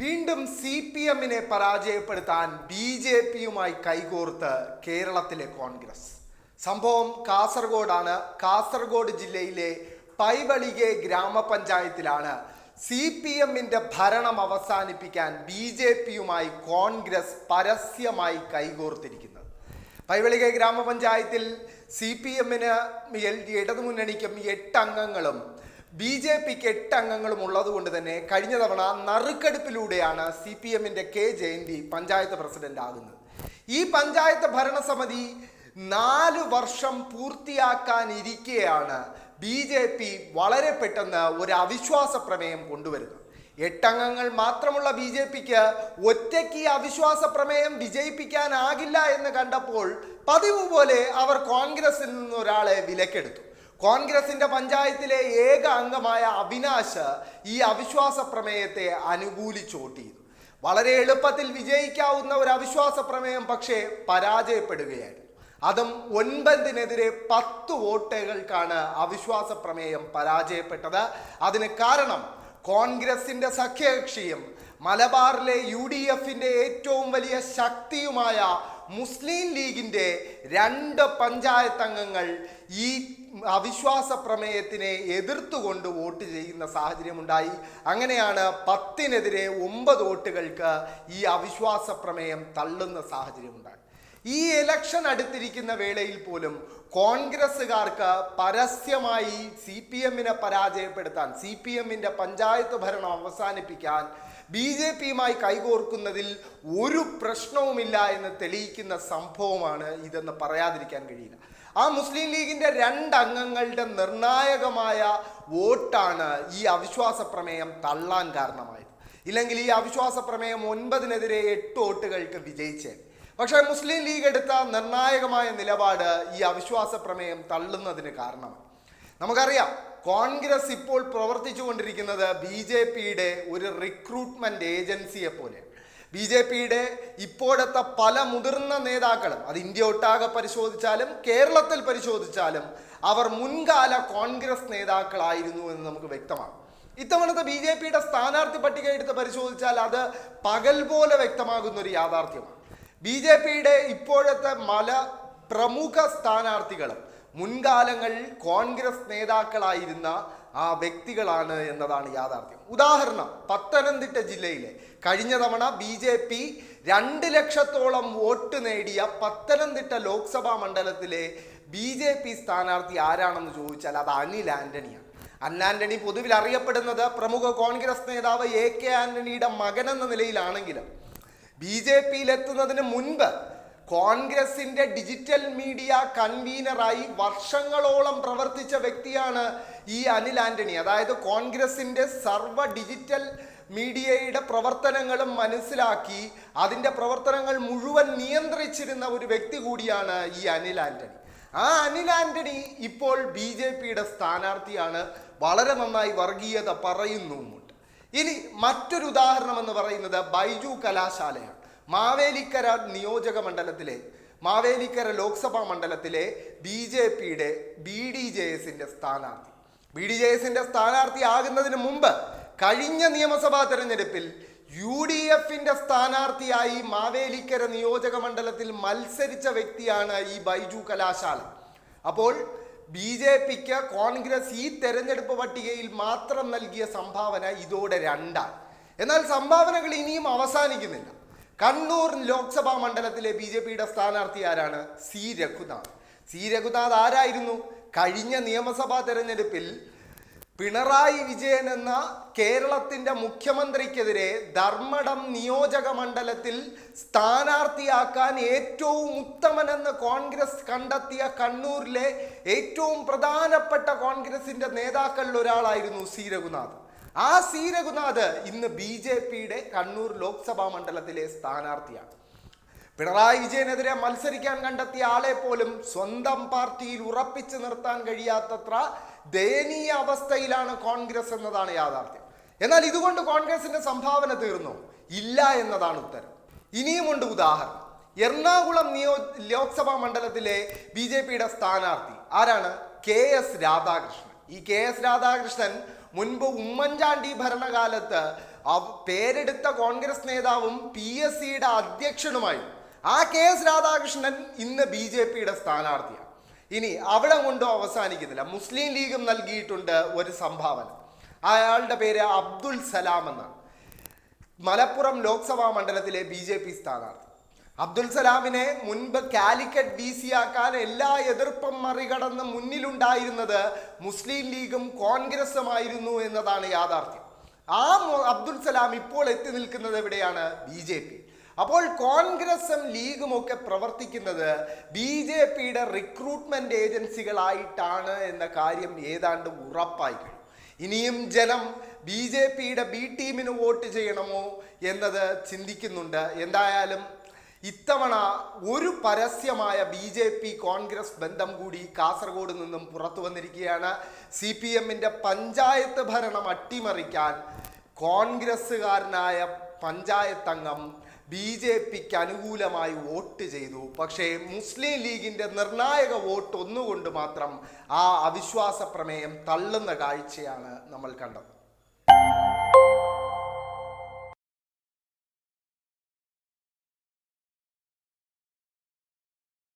വീണ്ടും C P എമ്മിനെ പരാജയപ്പെടുത്താൻ ബി ജെ പിയുമായി കൈകോർത്ത് കേരളത്തിലെ കോൺഗ്രസ്. സംഭവം കാസർഗോഡാണ്. കാസർഗോഡ് ജില്ലയിലെ പൈവളികെ ഗ്രാമപഞ്ചായത്തിലാണ് സി പി എമ്മിന്റെ ഭരണം അവസാനിപ്പിക്കാൻ ബി ജെ പിയുമായി കോൺഗ്രസ് പരസ്യമായി കൈകോർത്തിരിക്കുന്നത്. പൈവളികെ ഗ്രാമപഞ്ചായത്തിൽ സി പി എമ്മിന് ഇടതുമുന്നണിക്കും എട്ട് അംഗങ്ങളും ബി ജെ പിക്ക് എട്ട് അംഗങ്ങളും ഉള്ളതുകൊണ്ട് തന്നെ കഴിഞ്ഞ തവണ നറുക്കെടുപ്പിലൂടെയാണ് സി പി എമ്മിന്റെ കെ ജയന്തി പഞ്ചായത്ത് പ്രസിഡന്റ് ആകുന്നത്. ഈ പഞ്ചായത്ത് ഭരണസമിതി നാല് വർഷം പൂർത്തിയാക്കാനിരിക്കെയാണ് ബി ജെ പി വളരെ പെട്ടെന്ന് ഒരു അവിശ്വാസ പ്രമേയം കൊണ്ടുവരുന്നത്. എട്ടംഗങ്ങൾ മാത്രമുള്ള ബി ജെ പിക്ക് ഒറ്റയ്ക്ക് അവിശ്വാസ പ്രമേയം വിജയിപ്പിക്കാനാകില്ല എന്ന് കണ്ടപ്പോൾ പതിവ് പോലെ അവർ കോൺഗ്രസിൽ നിന്ന് ഒരാളെ വിലക്കെടുത്തു. കോൺഗ്രസിന്റെ പഞ്ചായത്തിലെ ഏക അംഗമായ അവിനാശ് ഈ അവിശ്വാസ പ്രമേയത്തെ അനുകൂലിച്ചോട്ടിയിരുന്നു വളരെ എളുപ്പത്തിൽ വിജയിക്കാവുന്ന ഒരു അവിശ്വാസ പ്രമേയം പക്ഷേ പരാജയപ്പെടുകയായിരുന്നു. അതും ഒൻപതിനെതിരെ പത്ത് വോട്ടുകൾക്കാണ് അവിശ്വാസ പ്രമേയം പരാജയപ്പെട്ടത്. അതിന് കാരണം കോൺഗ്രസിന്റെ സഖ്യകക്ഷിയും മലബാറിലെ യു ഡി എഫിന്റെ ഏറ്റവും വലിയ ശക്തിയുമായ മുസ്ലിം ലീഗിന്റെ രണ്ട് പഞ്ചായത്ത് അംഗങ്ങൾ ഈ അവിശ്വാസ പ്രമേയത്തിനെ എതിർത്തുകൊണ്ട് വോട്ട് ചെയ്യുന്ന സാഹചര്യമുണ്ടായി. അങ്ങനെയാണ് പത്തിനെതിരെ ഒമ്പത് വോട്ടുകൾക്ക് ഈ അവിശ്വാസ പ്രമേയം തള്ളുന്ന സാഹചര്യമുണ്ടായി ഈ ഇലക്ഷൻ അടുത്തിരിക്കുന്ന വേളയിൽ പോലും കോൺഗ്രസ്സുകാർക്ക് പരസ്യമായി സി പി എമ്മിനെ പരാജയപ്പെടുത്താൻ സി പി എമ്മിന്റെ പഞ്ചായത്ത് ഭരണം അവസാനിപ്പിക്കാൻ ബി ജെ പിയുമായി കൈകോർക്കുന്നതിൽ ഒരു പ്രശ്നവുമില്ല എന്ന് തെളിയിക്കുന്ന സംഭവമാണ് ഇതെന്ന് പറയാതിരിക്കാൻ കഴിയില്ല. ആ മുസ്ലിം ലീഗിന്റെ രണ്ട് അംഗങ്ങളുടെ നിർണായകമായ വോട്ടാണ് ഈ അവിശ്വാസ പ്രമേയം തള്ളാൻ കാരണമായത്. ഇല്ലെങ്കിൽ ഈ അവിശ്വാസ പ്രമേയം ഒൻപതിനെതിരെ എട്ട് വോട്ടുകൾക്ക് വിജയിച്ചേ പക്ഷേ മുസ്ലിം ലീഗ് എടുത്ത നിർണായകമായ നിലപാട് ഈ അവിശ്വാസ പ്രമേയം തള്ളുന്നതിന് കാരണമാണ് നമുക്കറിയാം കോൺഗ്രസ് ഇപ്പോൾ പ്രവർത്തിച്ചു കൊണ്ടിരിക്കുന്നത് ബി ജെ പിയുടെ ഒരു റിക്രൂട്ട്മെന്റ് ഏജൻസിയെ പോലെയാണ് ബി ജെ പിയുടെ ഇപ്പോഴത്തെ പല മുതിർന്ന നേതാക്കളും അത് ഇന്ത്യ ഒട്ടാകെ പരിശോധിച്ചാലും കേരളത്തിൽ പരിശോധിച്ചാലും അവർ മുൻകാല കോൺഗ്രസ് നേതാക്കളായിരുന്നു എന്ന് നമുക്ക് വ്യക്തമാണ്. ഇത്തവണത്തെ ബി ജെ പിയുടെ സ്ഥാനാർത്ഥി പട്ടിക എടുത്ത് പരിശോധിച്ചാൽ അത് പകൽ പോലെ വ്യക്തമാകുന്ന ഒരു യാഥാർത്ഥ്യമാണ്. ബി ജെ പിയുടെ ഇപ്പോഴത്തെ മല പ്രമുഖ സ്ഥാനാർത്ഥികളും മുൻകാലങ്ങളിൽ കോൺഗ്രസ് നേതാക്കളായിരുന്ന ആ വ്യക്തികളാണ് എന്നതാണ് യാഥാർത്ഥ്യം. ഉദാഹരണം പത്തനംതിട്ട ജില്ലയിലെ കഴിഞ്ഞ തവണ ബി ജെ പി രണ്ട് ലക്ഷത്തോളം വോട്ട് നേടിയ പത്തനംതിട്ട ലോക്സഭാ മണ്ഡലത്തിലെ ബി ജെ പി സ്ഥാനാർത്ഥി ആരാണെന്ന് ചോദിച്ചാൽ അത് അനിൽ ആന്റണിയാണ്. അന്നാന്റണി പൊതുവിൽ അറിയപ്പെടുന്നത് പ്രമുഖ കോൺഗ്രസ് നേതാവ് എ കെ ആന്റണിയുടെ മകൻ എന്ന നിലയിലാണെങ്കിലും ബി ജെ പിയിൽ എത്തുന്നതിന് മുൻപ് കോൺഗ്രസിന്റെ ഡിജിറ്റൽ മീഡിയ കൺവീനറായി വർഷങ്ങളോളം പ്രവർത്തിച്ച വ്യക്തിയാണ് ഈ അനിൽ ആന്റണി. അതായത് കോൺഗ്രസിന്റെ സർവ ഡിജിറ്റൽ മീഡിയയുടെ പ്രവർത്തനങ്ങളും മനസ്സിലാക്കി അതിന്റെ പ്രവർത്തനങ്ങൾ മുഴുവൻ നിയന്ത്രിച്ചിരുന്ന ഒരു വ്യക്തി കൂടിയാണ് ഈ അനിൽ ആന്റണി. ആ അനിൽ ആന്റണി ഇപ്പോൾ ബി ജെ പിയുടെ സ്ഥാനാർത്ഥിയാണ്. വളരെ നന്നായി വർഗീയത പറയുന്നുമുണ്ട്. ഇനി മറ്റൊരു ഉദാഹരണം എന്ന് പറയുന്നത് ബൈജു കലാശാലയാണ്. മാവേലിക്കര നിയോജക മണ്ഡലത്തിലെ മാവേലിക്കര ലോക്സഭാ മണ്ഡലത്തിലെ ബി ജെ പിയുടെ ബി ഡി ജെ എസിന്റെ സ്ഥാനാർത്ഥി. ബി ഡി ജെ എസിന്റെ സ്ഥാനാർത്ഥി ആകുന്നതിന് മുമ്പ് കഴിഞ്ഞ നിയമസഭാ തെരഞ്ഞെടുപ്പിൽ യു ഡി എഫിന്റെ സ്ഥാനാർത്ഥിയായി മാവേലിക്കര നിയോജക മണ്ഡലത്തിൽ മത്സരിച്ച വ്യക്തിയാണ് ഈ ബൈജു കലാശാല. അപ്പോൾ ബി ജെ പിക്ക് കോൺഗ്രസ് ഈ തെരഞ്ഞെടുപ്പ് പട്ടികയിൽ മാത്രം നൽകിയ സംഭാവന ഇതോടെ രണ്ടാണ് എന്നാൽ സംഭാവനകൾ ഇനിയും അവസാനിക്കുന്നില്ല. കണ്ണൂർ ലോക്സഭാ മണ്ഡലത്തിലെ ബി ജെ പിയുടെ സ്ഥാനാർത്ഥി ആരാണ്? സി. രഘുനാഥ്. സി. രഘുനാഥ് ആരായിരുന്നു? കഴിഞ്ഞ നിയമസഭാ തെരഞ്ഞെടുപ്പിൽ പിണറായി വിജയൻ എന്ന കേരളത്തിന്റെ മുഖ്യമന്ത്രിക്കെതിരെ ധർമ്മടം നിയോജക മണ്ഡലത്തിൽ സ്ഥാനാർത്ഥിയാക്കാൻ ഏറ്റവും ഉത്തമനെന്ന് കോൺഗ്രസ് കണ്ടെത്തിയ കണ്ണൂരിലെ ഏറ്റവും പ്രധാനപ്പെട്ട കോൺഗ്രസിന്റെ നേതാക്കളിൽ ഒരാളായിരുന്നു സി. രഘുനാഥ്. ആ സി രഘുനാഥ് ഇന്ന് ബി ജെ പിയുടെ കണ്ണൂർ ലോക്സഭാ മണ്ഡലത്തിലെ സ്ഥാനാർത്ഥിയാണ്. പിണറായി വിജയനെതിരെ മത്സരിക്കാൻ കണ്ടെത്തിയ ആളെ പോലും സ്വന്തം പാർട്ടിയിൽ ഉറപ്പിച്ചു നിർത്താൻ കഴിയാത്തത്ര ദയനീയ അവസ്ഥയിലാണ് കോൺഗ്രസ് എന്നതാണ് യാഥാർത്ഥ്യം. എന്നാൽ ഇതുകൊണ്ട് കോൺഗ്രസിന്റെ സംഭാവന തീർന്നു? ഇല്ല എന്നതാണ് ഉത്തരം. ഇനിയുമുണ്ട് ഉദാഹരണം. എറണാകുളം നിയോ ലോക്സഭാ മണ്ഡലത്തിലെ ബി ജെ പിയുടെ സ്ഥാനാർത്ഥി ആരാണ്? K S Radhakrishnan. ഈ കെ എസ് രാധാകൃഷ്ണൻ മുൻപ് ഉമ്മൻചാണ്ടി ഭരണകാലത്ത് പേരെടുത്ത കോൺഗ്രസ് നേതാവും പി എസ് സിയുടെ അധ്യക്ഷനുമായി ആ കെ എസ് രാധാകൃഷ്ണൻ ഇന്ന് ബി ജെ പിയുടെ സ്ഥാനാർത്ഥിയാണ്. ഇനി അവിടെ കൊണ്ടും അവസാനിക്കുന്നില്ല. മുസ്ലിം ലീഗും നൽകിയിട്ടുണ്ട് ഒരു സംഭാവന. അയാളുടെ പേര് അബ്ദുൽ സലാം എന്നാണ്. മലപ്പുറം ലോക്സഭാ മണ്ഡലത്തിലെ ബി ജെ പി സ്ഥാനാർത്ഥി. അബ്ദുൽ സലാമിനെ മുൻപ് കാലിക്കറ്റ് വി സി ആക്കാൻ എല്ലാ എതിർപ്പും മറികടന്ന് മുന്നിലുണ്ടായിരുന്നത് മുസ്ലിം ലീഗും കോൺഗ്രസുമായിരുന്നു എന്നതാണ് യാഥാർത്ഥ്യം. ആ അബ്ദുൽ സലാം ഇപ്പോൾ എത്തി നിൽക്കുന്നത് എവിടെയാണ്? B J P. അപ്പോൾ കോൺഗ്രസും ലീഗും ഒക്കെ പ്രവർത്തിക്കുന്നത് ബി ജെ പിയുടെ റിക്രൂട്ട്മെന്റ് ഏജൻസികളായിട്ടാണ് എന്ന കാര്യം ഏതാണ്ട് ഉറപ്പായി കഴിഞ്ഞു. ഇനിയും ജനം ബി ജെ പിയുടെ ബി ടീമിന് വോട്ട് ചെയ്യണമോ എന്നത് ചിന്തിക്കുന്നുണ്ട്. എന്തായാലും ഇത്തവണ ഒരു പരസ്യമായ ബി ജെ പി കോൺഗ്രസ് ബന്ധം കൂടി കാസർഗോഡ് നിന്നും പുറത്തു വന്നിരിക്കുകയാണ്. സി പി എമ്മിന്റെ പഞ്ചായത്ത് ഭരണം അട്ടിമറിക്കാൻ കോൺഗ്രസ്സുകാരനായ പഞ്ചായത്ത് അംഗം ബി ജെ പിക്ക് അനുകൂലമായി വോട്ട് ചെയ്തു. പക്ഷേ മുസ്ലിം ലീഗിന്റെ നിർണായക വോട്ട് ഒന്നുകൊണ്ട് മാത്രം ആ അവിശ്വാസ പ്രമേയം തള്ളുന്ന കാഴ്ചയാണ് നമ്മൾ കണ്ടത്.